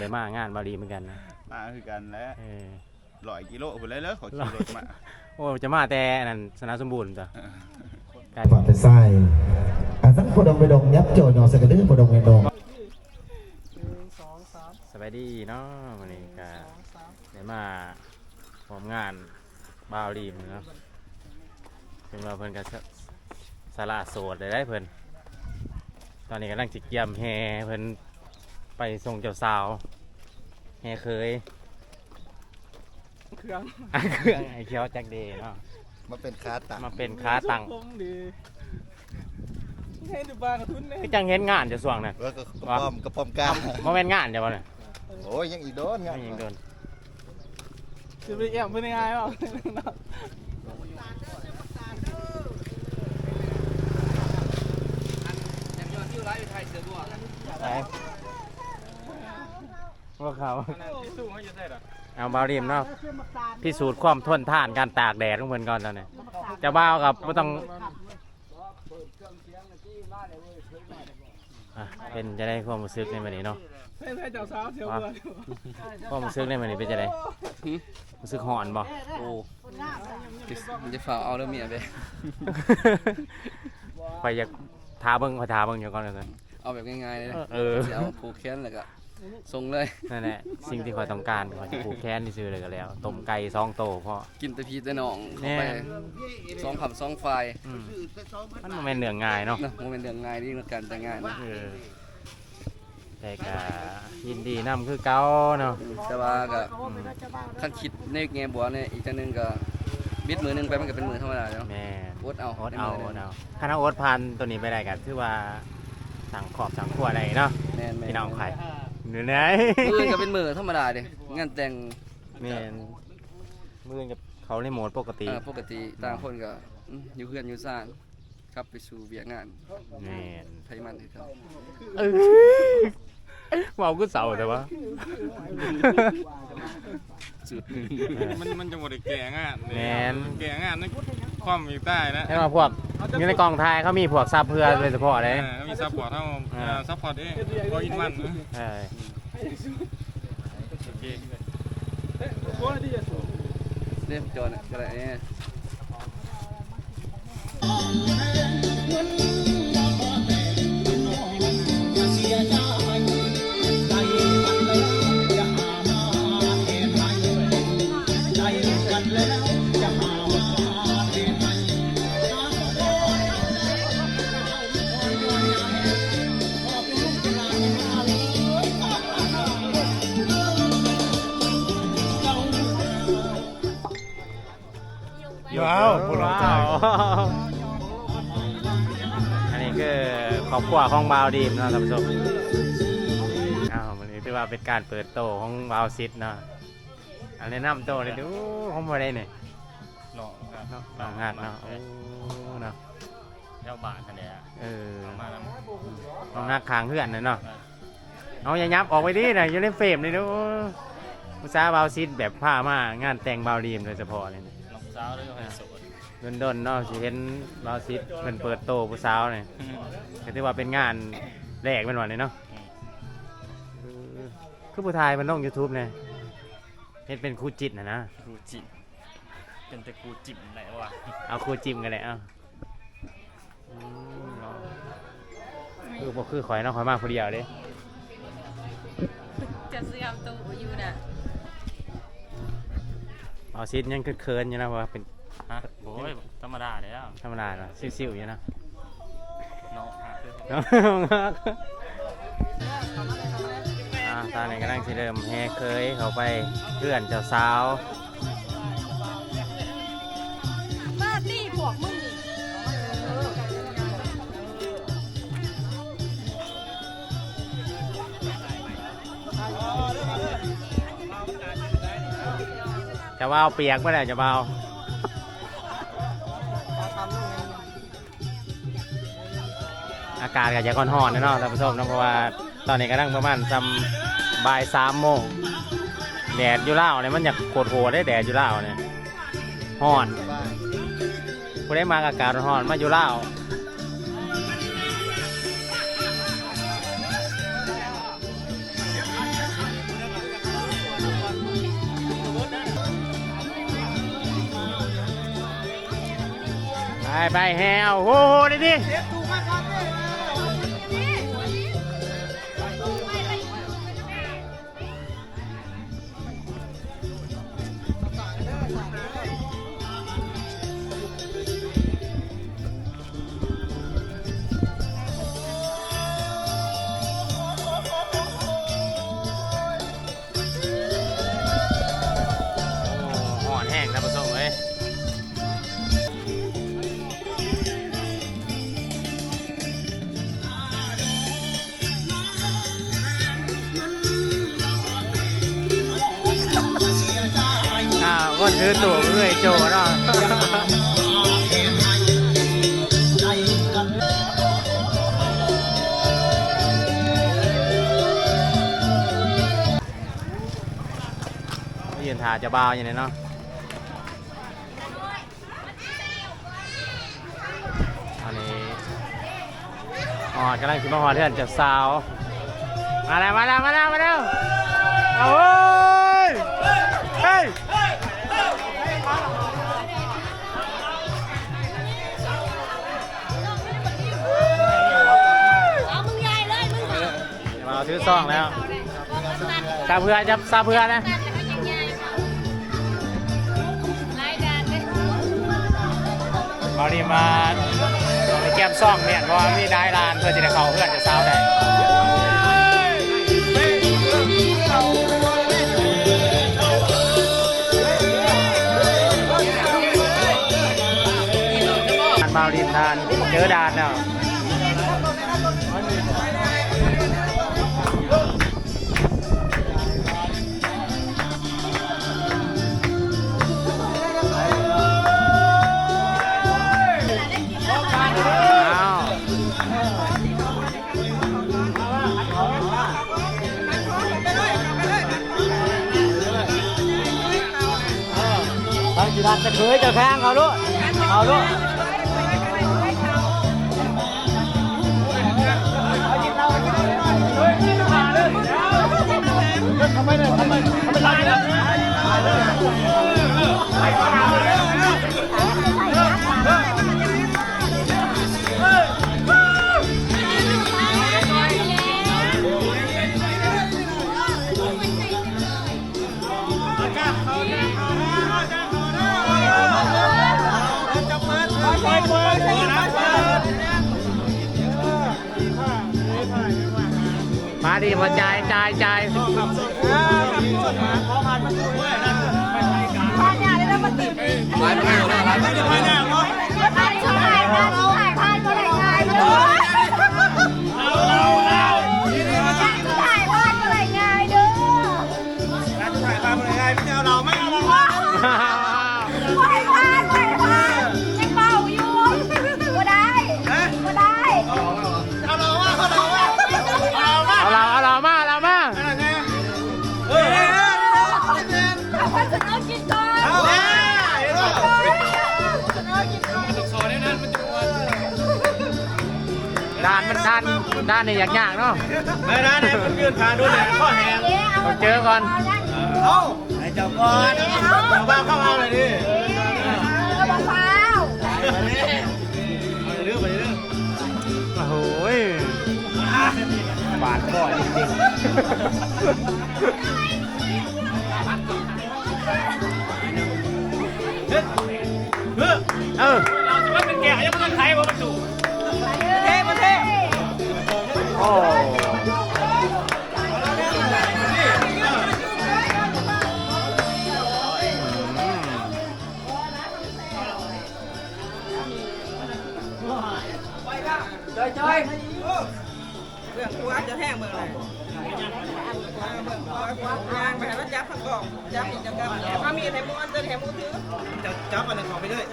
เลยมางานบาลีเหมือนกันนะมาคือกันแล้วเออร้อยกิโลพุ่นเลยเด้อขอขี่รถมาโอ้จะมาแต่นั่นสนามสมบูรณ์จ้ะการ quả phải sai à rất phổ đồng về đồng nhấp chỗ nhỏ sẽ cái đứa phổ đồng về đồng สบายดีเนาะวันนี้ก็ได้มาพร้อมงานบาวลีมเนาะซึ่งเราเพิ่นก็สสละโสดได้ได้เพิ่นตอนนี้กำลังจิกเยี่ยมแฮเพิ่นไปส่งเจ้าสาว แฮเคยเครื่องอะเครื่องไอเคียวแจ็คเดย์เนาะ mà เป็นค้าตังมาเป็นค้าตังผมดีให้ดูบ้านกับทุนเนี่ยคือจังเห็นงานจะส่วงน่ะแล้วก็กระป๋อมกระป๋อมกล้ามโมเมนงานเดี๋ยวบ่เนี่ยโอ้ยยังอีกโดนไม่ยิงโดนจะไปแอบเป็นยังไงเปล่าไป ว่าเขาเอาบาวริมเนาะพิสูจน์ความทนทานการตากแดดของเพิ่นก่อนตอนนี้เจะบ้าวกับไม่ต้องอะเป็นจะได้ความรู้สึกในวันนี้เนาะให้ให้เจ้าสาวเสียวเบื่อความรู้สึกในวันนี้เป็นจะได้รู้สึกหอนบ่โอ้มันจะฝ่าเอาแล้วเมียไปไปอยากทาเบิ่งขอทาเบิ่งอยู่ก่อนเลยเอาแบบง่ายๆเลยนะเออจะเอาผูกแขนแล้วก็ ส่งเลย นั่นแหละสิ่งที่ขอยต้องการขอยจะผูกแขนที่ซื้อเลยก็แล้วต้มไก่ซองโตพอกินแต่พีแต่หนองเข้าไปแน่ สองคำสองไฟอืมมันบ่แม่นเรื่องง่ายเนาะนะมันเป็นเรื่องง่ายที่การแต่งงานนะเออแต่ก็ยินดีนำคือเก่าเนาะแต่ว่าก็ขั้นคิดในแง่บวกเนี่ยอีกจังหนึงก็บิดมือหนึงไปมันก็เป็นมือธรรมดาเนาะแม่อดเอาโอ๊ตเอาในโอ๊มืตนี่ยเอาถ้าน้าโอ๊ตพันตัวนี้ไปได้กันถือว่าสั่งขอบสั่งขั้วได้เนาะแม่นแม่พี่น้องใคร เหนื่อยไหนมือก็เป็นมือธรรมดาเด้งานแต่งแม่นมือกับเขาในโหมดปกติเอ่อปกติต่างคนก็อืมอยู่เพื่อนอยู่ซ่านครับไปสู่เวียกงานแม่นไทยมันคือเขาเออ เมาก็เสาแต่ว่าสุดมันมันจะบ่ได้แก่งานแม่น แก่งานนั่นความอยู่ใต้นะให้มาพวกอยู่ในกองไทยเขามีพวกซับเพื่อโดยเฉพาะเลยเออมีซัพพอร์ตเฮาอ่าอ่า ซัพพอร์ตเองบ่อินวันนะเออโอเคโอ้ยดีอะสูเล่มจอนะอะไรเนี่ยว้ อันนี้คือครอบครัวของบาวดีมเนาะท่านผู้ชมอ้าววันนี้ถือว่าเป็นการเปิดโตของบาวซิดเนาะอันนี้นำโตเลยดูของบ่ได้เนี่ยหลอกครับเนาะน้องหักเนาะโอ้เนาะเจ้าบาทคะแนนเออมานำน้องหักค้างเพื่อนน่ะเนาะเอาอย่ายับออกไปดิน่ะอยู่ในเฟรมนี่ดูอุตสาห์บาวซิดแบบผ้ามางานแต่งบาวดีมโดยเฉพาะเลยเนี่ยน้องสาวหรือว่าโส ดดนๆเนาะสิเห็นบาวซิดเพิ่นเปิดโตผู้สาวเนี่ยก็ถือว่าเป็นงานแรกเป็นวันเลยเนาะเออคือผู้ชายมันลง YouTube เนี่ยเห็นเป็นครูจิตนะนะกูจิบเป็นแต่กูจิบไหนวะเอาครูจิมกันเลยเอาอืมเอาคือบ่คือข่อยเนาะข่อยมากคนเดียวเด้จะเสื่อมตัวอยู่น่ะเอาซิดยังคือเคินๆอยู่นะว่าเป็น ฮะโอ้ยธรรมดาแล้วธรรมดาเนาะซิ่วๆอยู่นะเนาะฮะคือน้องฮักอ่าตอนนี้กำลังสิเริ่มแห่เคยเข้าไปเพื่อนเจ้าสาวมาตีพวกมึงนี่จะว่าเอาเปียกเมื่อไหร่จะเบาอาาศก็จะก้อนห่อนะเนาะท่านผู้ชมนาะเพราะว่าตอนนี้กำลังประมาณจำบ่ายสามโมงแดดอยู่เล่าเนี่ยมันอยากโคดหัวได้แดดอยู่เล่าเนี่ยห่อนผู้ได้มากอากาศห้อนมาอยู่เล่าไปไปแฮวโอ้โหดิดิ อ่าคนถือตัวเรื่อยโจเนาะยืนถ่าจะบ่าวอย่างนี้เนาะอันนี้อ๋อกำลังขึ้นมาหอเทือนจับสาว มาแล้ว มาแล้ว มาแล้ว มาแล้วเอ ถือซองแล้วซาเพื่อจับซาเพื่อนะการจะให้ยังไงรายการเลยเอานี่มาเอาไปแก้มซองเนี่ยเพราะว่ามีได้ลานเพื่อจะได้เข้าเพื่อนจะสาวได้ทานบาวดินทานเจอดานแล้วอ้ ตั้งจุดาจะเคยจะแข้งเขาด้วยเอาด้วยทำไมเนี่ยทำไมทำไมตายเนี่ย ดีพอจ่ายจ่ายจ่ายพาเนี่ยได้มาติดหลายประโยชน์นะหลายประโยชน์ถ่ายถ่ายพานถ่ายพานก็ได้ ด้านนี่ยากยากๆเนาะไม่ได้เนี่ยมันยืนผ่านดูเนี่ยข้อแหงต้องเจอก่อนเอาไอ้เจ้าก่อนเจ้าบ้าเข้าเอาเลยดิเอามะพร้าวไปเรื่อยไปเรื่อยโอ้โหยบาดคอจริงๆเออเราจะไม่เป็นแกะยังไม่ต้องใค โอ้ จับจับอันนั้นของไปด้วย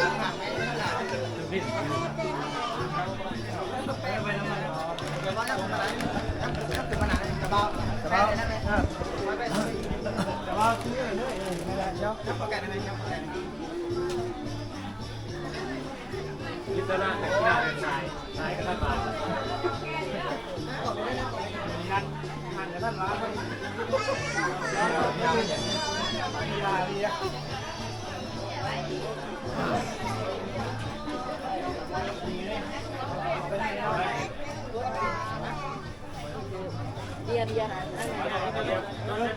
เ เรียนเ รียน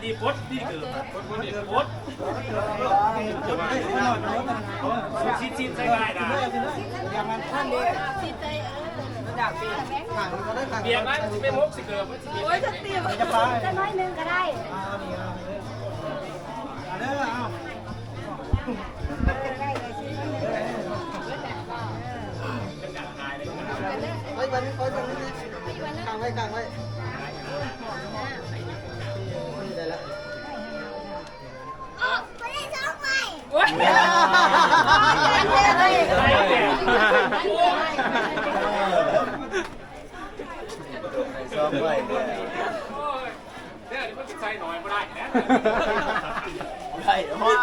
ดีปดดีเกิดปดปดดีปดชิดชิดใส่ได้นะเบียร์นั้นเป็นมุกสิเกิดโอ้ยจะเตรียมจะน้อยนึงก็ได้ซ้อมไว้ เนี่ยมันใส่หน่อยไม่ได้นะไอ้ว้า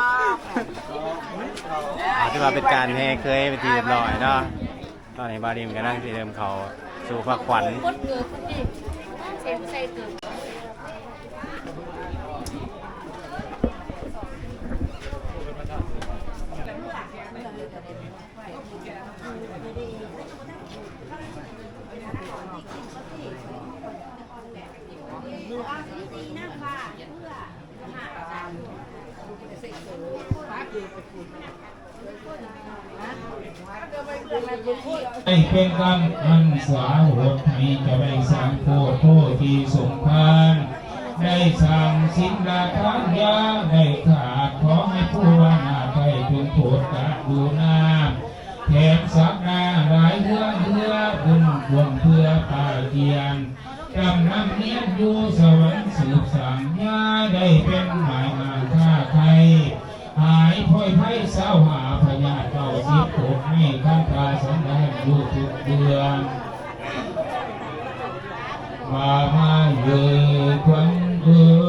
ถือว่าเป็นการแห่เคยเป็นทีเรียบร้อยเนาะตอนนี้บาวดีมก็นั่งที่เดิมเขาสู่พักขวัญกดเกิดดิเซฟใส่เกิด ให้เป็นกรรมอันสาหดให้จะได้สร้างโพธิโทษที่สมพานได้สร้างสินลาทานยาได้ขาดขอให้ผู้ว่าหน้าไทยจงโปรดกะดูหน้า แถมสักนาหลายเรือเรือบุญบวงเพื่อป่าเกียนกำนำเนียนอยู่สวรรค์สืบสางยาได้เป็นหมายงานฆ่าใครหายพ้อยไพ่เศร้าหาพญาเจ้าสิบหกให้ข้าตาสันแดงอยู่ทุกเดือนมามาเยือควันเอิ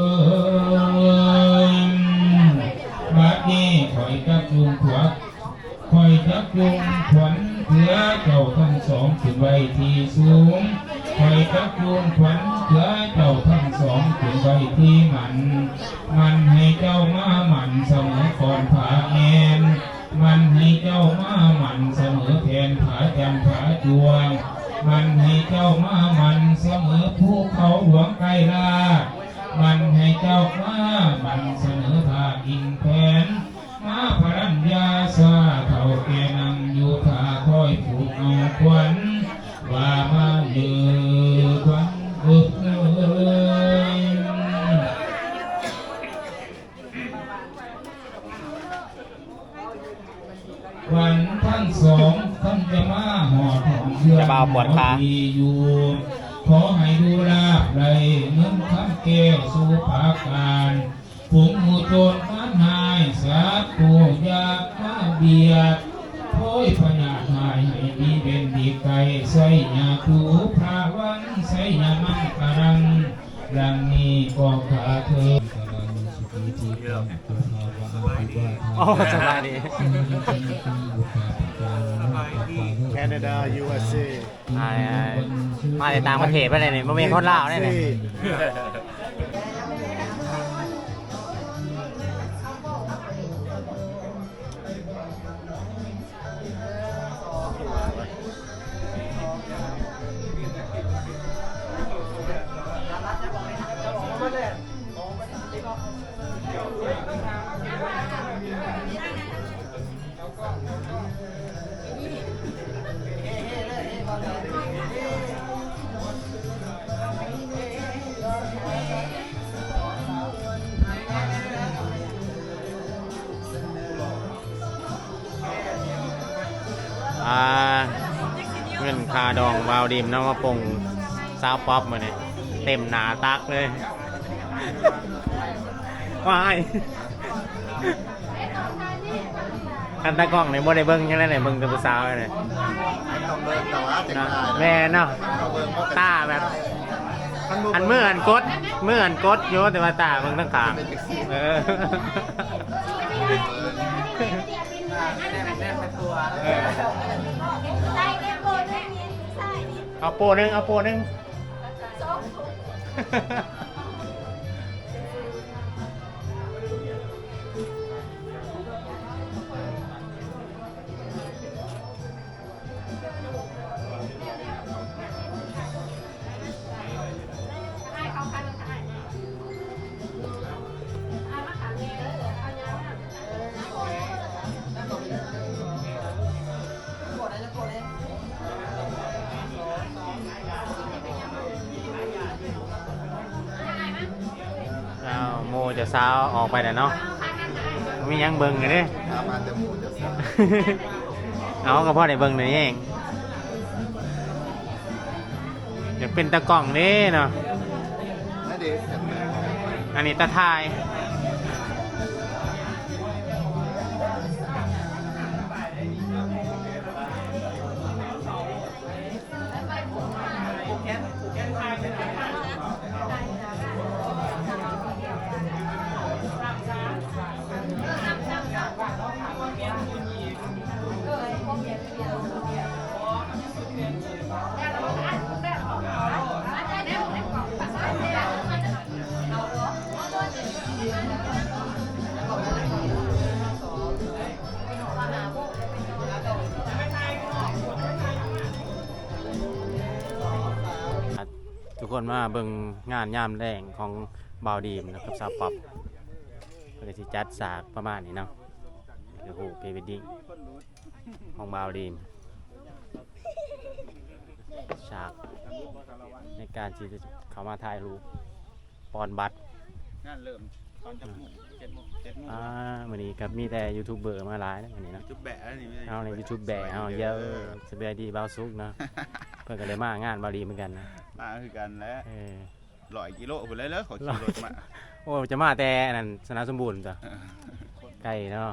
อยจักลุงข วันทั้งสองท่านจะมาหอดหอมเพื่อจะบ่าวปวดขาดีอยู่ ขอให้ดูลาบไรเงินคำเกสู่ภาการผงหูโจรมันหายสัตว์ตัวยากมาเบียดโอยพญาหายให้ดีเป็นดีไก่ใส่ยาคูพระวันใส่ยามังการังรังนี้ก็ขาเธอ โอ้สบายดี แคนาดา USA อ่ามาจากต่างประเทศไปเลยนี่มาเป็นคนลาวเนี่ยนี่าวดิมน้ำมาปงซาวป๊อปมาเนี่ยเต็มหนาตักเลยว้ายคันตากล้องในโมได้เบิ้งยังไงไหนเบิ้งแตัวผู้สาวเลยต้องเบิ่งแต่ว่าแต่งหน้าแม่เนาะต้องเบิ่งว่าตาแบบอันเมื่ออันกดเมื่ออันกดโยแต่ว่าตาเบิ้งทั้งขางเออเออ เอาโปรหนึงเอาโปรหนึงสองเสาวออกไปแล้วเนาะมีหยังเบิ่งอยู่เด้มาแต่หมูจะสับเอาก็พ่อได้เบิ่งนี่เองอยากเป็นตะกล้องนี่เนาะ นั่นเด็กอันนี้ตาทาย ทุกคนมาเบิ่งงานยามแรงของบาวดีมนะครับซาวป๊อปเพื่อที่จัดฉากประมาณนี้เนาะโอ้โหพรีเวดดิ้งของบาวดีมฉากในการที่จะเข้ามาถ่ายรูปปอนบัตร งานเริ่มตอนจะโมงเจ็ดโมงเจ็ดโมงอ่าวันนี้กับมีแต่ยูทูบเบอร์มาหลายนะวันนี้เนาะจุดแบะนี่ไม่ได้เอาในยูทูบแบะเอาเยอะสบายดีเบาซุกเนาะเพื่อนก็เลยมางานบาวดีเหมือนกันนะมาคือกันแล้วเออร้อยกิโลไปเลยเลยขอขี่รถมาโอ้จะมาแต่อันนั่นสนามสมบูรณ์จ้ะไกลเนาะ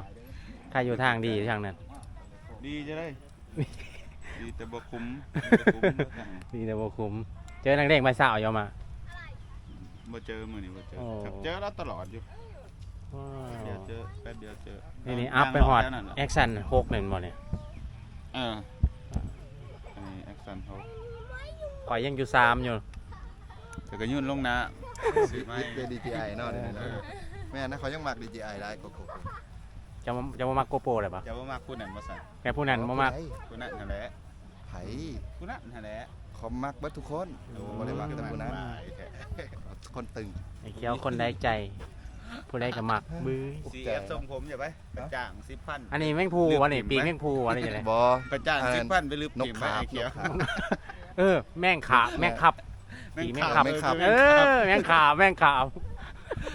ใครอยู่ทางดีทางนั้นดีจะได้ดีแต่บ่คุ้มบ่คุ้มบ่สั่งดีแต่บ่คุ้มเจอนักเด็กใบสาวอยอมาบ่เจอมื้อนี้บ่เจอโอ้ครับเจอแล้วตลอดอยู่ว้า เดี๋ยววเจอแป๊บเดียวเจอนี่นี่อัพไปฮอดย่างรบแค่นั้นเหรอแอคชั่นหกหนึ่งบ่เนี่ยเอออันนี้แอคชั่นเขาข่อยยังอยู่สามอยู่แต่ก็ยื่นลงนะซื้อมาเป็น DJI เนาะเดี๋ยวนี้เนาะแม่นะเขายังมัก DJI ได้โกโก้จะมาจะมามักโกโปรเลยปะจะบ่มากผู้นั้นบ่สั่นแกผู้นั้นบ่มักผู้นั้นนั่นแหละไผผู้นั้นนั่นแหละเขามักเบิดทุกคนบ่ได้มักแต่ผู้นั้นหลายแท้คนตึงไอ้เขียวคนใดใจ ผู้ใดก็มักบื้อสีเอฟทรงผมอย่าไปกระจ่างสิบพันอันนี้แม่งพูวะนี่ปีกแม่งพูวะนี่จะไรบ่กระจ่างสิบพันไปลืมนกปีกขาไอ้บเขียวนกขาบเออ แม่งขาแม่งขับปีกแม่งขับแม่งขับเออแม่งขาแม่งขา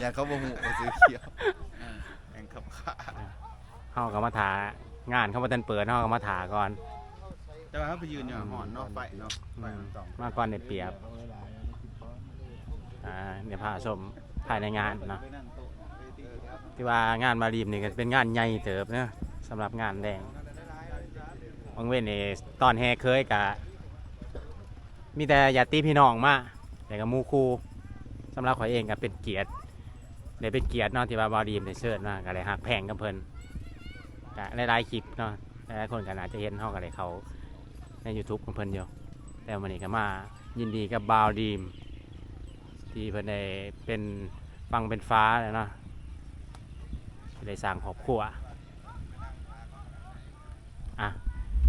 อย่างเขาบ่ฮู้ว่าซื้อเขียวแม่งขับขาเฮาก็มาถางานเขามาตันเปิดเฮาก็มาถาก่อนแต่ว่าเขาไปยืนอยู่หอนเนอกไฟเนาะไฟมันสองมาก่อนได้เปรียบอ่าเดี๋ยวพาชมภายในงานเนาะ ที่ว่างานมารีมนี่ก็เป็นงานใหญ่เติบเนาะสำหรับงานแดงบางเว้นนี่ตอนแฮเคยกะ มีแต่ญาติพี่น้องมาแต่ก็มูคูสำหรับข่อยเองก็เป็นเกียรติได้เป็นเกียรติเนาะที่ว่าบารีมได้เชิญมาก็เลยหักแพงกับเพิ่นก็หลายๆคลิปเนาะหลายๆคนก็อาจจะเห็นเฮาก็เลยเขาใน YouTube ของเพิ่นอยู่แต่วันนี้ก็มายินดีกับบาวดีม ที่เพิ่นได้เป็นฟังเป็นฟ้าแล้วเนาะ ได้สร้างครอบครัวอะ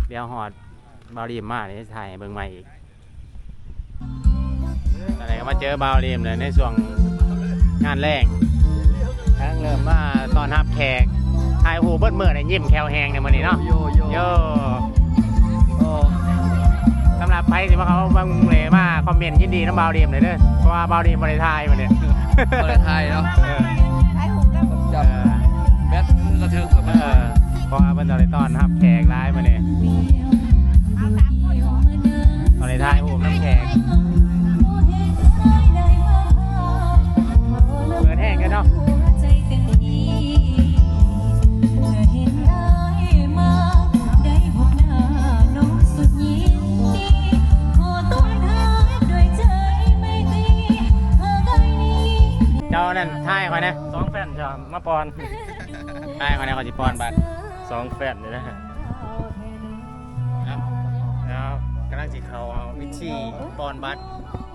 เดี๋ยวหอดบาวดีมมาเดี๋ยวจะถ่ายให้เบิ่งใหม่อีกตอนไหนก็มาเจอบาวดีมเลยในช่วงงานแรกทั้งเริ่มมาตอนรับแขกถ่ายหูเบิดเมื่อเนี่ยยิ้มแควแหงในมื้อนี้เนาะโยโยโยโอ้สำหรับใครที่ว่าเขาบางเลยมาคอมเมนต์ยินดีน้ำบาวดีมเลยเด้อเพราะว่าบาวดีมบริทายมาเนี่ยบ่ได้ทายเนาะ เพราะว่าเป็นตอนต้อนรับแขกร้ายมาเนี่ยเอนเหรอตอนทายหูน้ำแขกเปิดแห้งกันเนาะเจ้านั่นทายคอยนะสองแฟนจะมาปอนทายคอยนะคอยจิปอนบัตร สองแฟนนี่นะครับแล้วกำลังจิเขาเอาวิธีปอนบัตร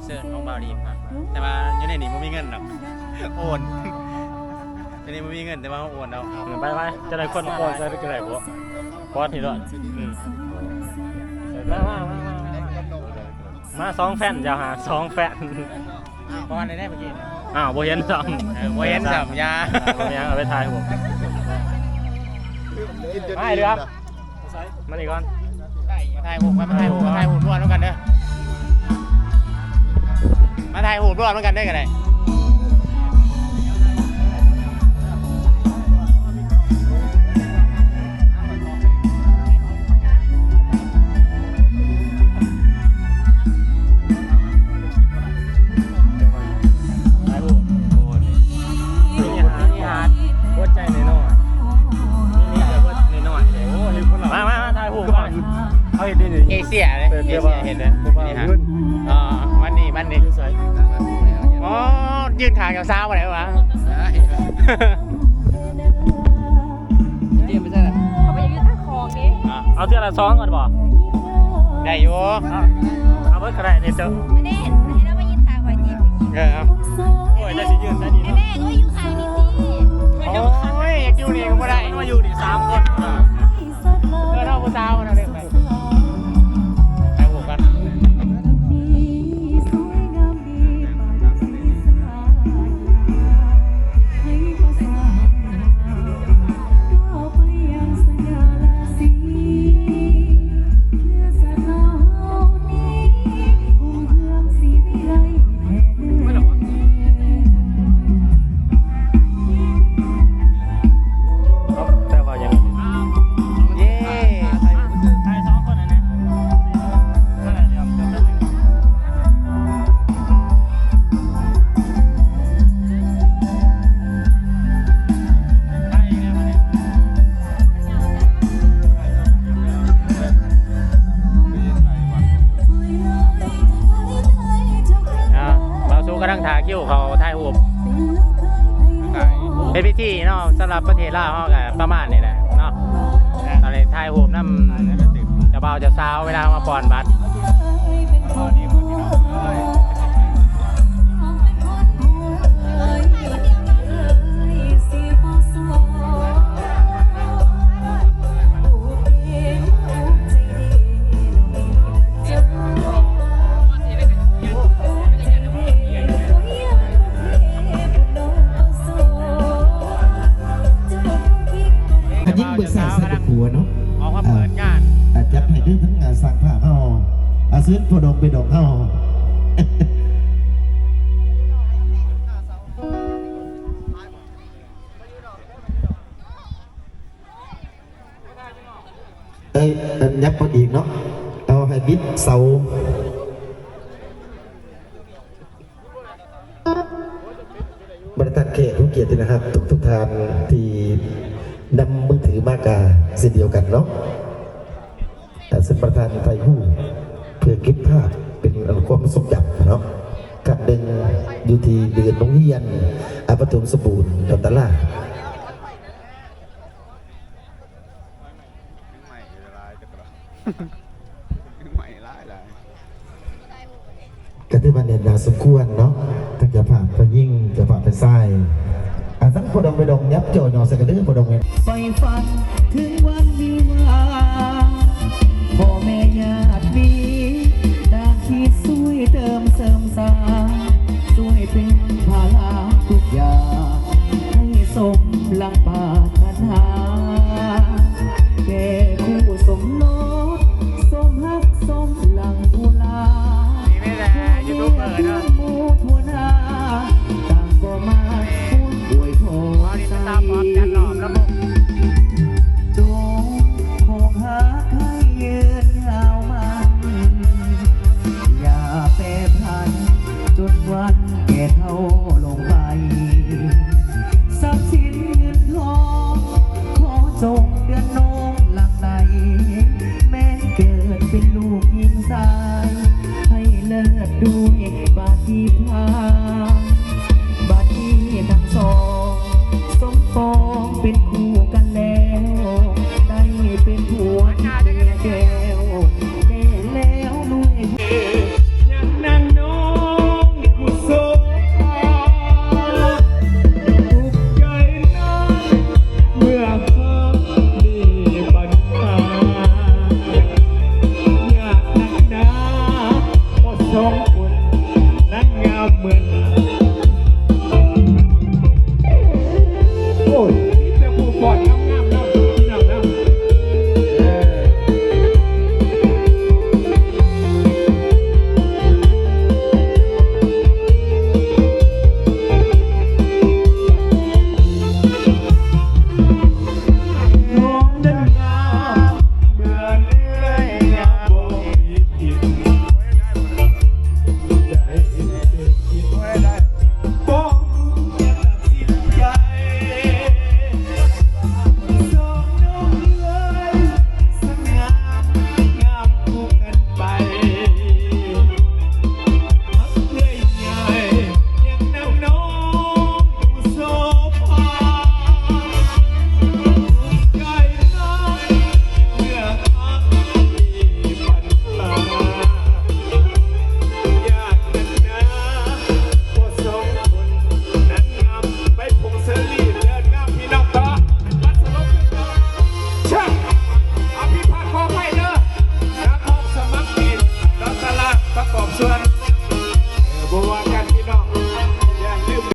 เสิร์ชของบาวดีมครับแต่ว่าอยู่ในนี้ไม่มีเงินหรอกโอนในนี้ไม่มีเงินแต่ว่าโอนเอาไปไปจะได้คนมาปอนจะได้กี่ไรบ่ปอนทีละอืมมามามามามาสองแฟนจะหาสองแฟนปอนได้ได้เมื่อกี้อ้าวโบเห็นซ้เออบ่เห็นสัมยาำผมยังเอาไปทายผม ไม่เดี๋ยวครับ มาอีกก่อนมาถ่ายหูมาถ่ายหูมาถ่ายหูร่วมแล้วกันเด้อมาถ่ายหูร่วมแล้วกันได้อกันเลย สองก่อนบ่ได้อยู่เอาเอาเบิดก็ได้นี่เจ้าไม่ได้ให้เร เทศลาวเขาก็ประมาณนี้แหละเนาะตอนนี้ถ่ายหูปน้ำจะเบาจะสาวเวลามาปอนบัตร วเนาะออกมาเปิดงานอาจับให้ดึงทั้งงานสร้างภาพเฮาอาซื้อพอดอกไปดอกเฮาเอ้ยอันยับพออีกเนาะเอาให้บิดเสาบริษัทเขตทุกเกียรตินะครับ ทุกทุกๆท่านที่ นำมือถือมากาเสียเดียวกันเนาะแต่ซึ่งประธานไทยหู้เพื่อเก็บภาพเป็นอันความทรงจำเนาะกับดึงอยู่ที่เดือนน้องเฮียนอาปฐมสมบูรณ์ดอนตะล่าใหม่ลายจะกระใหม่ลายลายก็ถือว่าเด่นนาสมควรเนาะถ้าจะผ่านไปยิ่งจะผ่านไปไส้ อาทั้งพอดองไปดองยับโจยอสกระดื้อพอดองเองไฟฝันถึงวันวิวาพ่อแม่ญาติมีต่างที่สวยเติมเสริมสางช่วยเป็นภาระทุกอย่างให้สมหลังปารถนา Thank you.